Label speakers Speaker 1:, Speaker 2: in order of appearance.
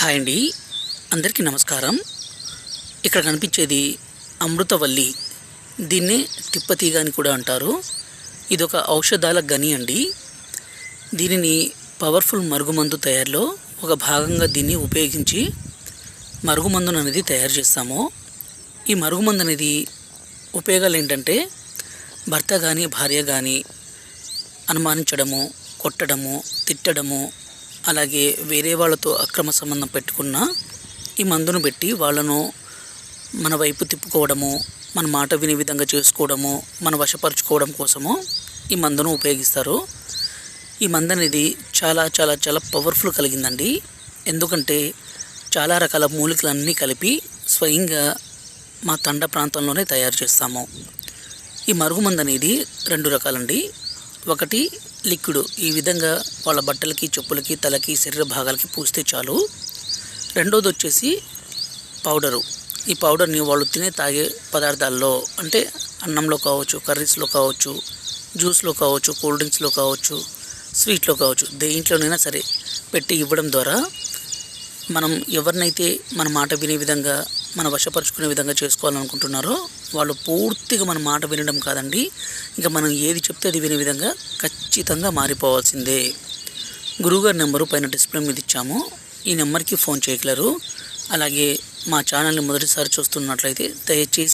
Speaker 1: Hi అండి. అందరికీ నమస్కారం. ఇక్కడ కనిపించేది అమృతవల్లి. దీన్నే తిప్పతీగ అని కూడా అంటారు. ఇది ఒక ఔషధాల గని అండి. దీనిని పవర్ఫుల్ మరుగుమందు తయారులో ఒక భాగంగా దీన్ని ఉపయోగించి మరుగుమందును అనేది తయారు చేస్తాము. ఈ మరుగుమందు అనేది ఉపయోగాలు ఏంటంటే భర్త కానీ భార్య కానీ అనుమానించడము కొట్టడము తిట్టడము అలాగే వేరే వాళ్ళతో అక్రమ సంబంధం పెట్టుకున్న ఈ మందును పెట్టి వాళ్ళను మన వైపు తిప్పుకోవడము మన మాట వినే విధంగా చేసుకోవడము మన వశపరుచుకోవడం కోసము ఈ మందును ఉపయోగిస్తారు. ఈ మందు అనేది చాలా చాలా చాలా పవర్ఫుల్ కలిగిందండి. ఎందుకంటే చాలా రకాల మూలికలన్నీ కలిపి స్వయంగా మా తండ ప్రాంతంలోనే తయారు చేస్తాము. ఈ మరుగుమందు అనేది రెండు రకాలండి. ఒకటి లిక్విడ్. ఈ విధంగా వాళ్ళ బట్టలకి చెప్పులకి తలకి శరీర భాగాలకి పూస్తే చాలు. రెండోది వచ్చేసి పౌడరు. ఈ పౌడర్ని వాళ్ళు తినే తాగే పదార్థాల్లో అంటే అన్నంలో కావచ్చు కర్రీస్లో కావచ్చు జ్యూస్లో కావచ్చు కూల్ డ్రింక్స్లో కావచ్చు స్వీట్లో కావచ్చు దేంట్లోనైనా సరే పెట్టి ఇవ్వడం ద్వారా మనం ఎవరినైతే మన మాట వినే విధంగా మన వశపరుచుకునే విధంగా చేసుకోవాలనుకుంటున్నారో వాళ్ళు పూర్తిగా మన మాట వినడం కాదండి. ఇంకా మనం ఏది చెప్తే అది వినే విధంగా ఖచ్చితంగా మారిపోవాల్సిందే. గురువుగారి నెంబరు పైన డిస్ప్లే మీద ఇచ్చాము. ఈ నెంబర్కి ఫోన్ చేయగలరు. అలాగే మా ఛానల్ని మొదటిసారి చూస్తున్నట్లయితే దయచేసి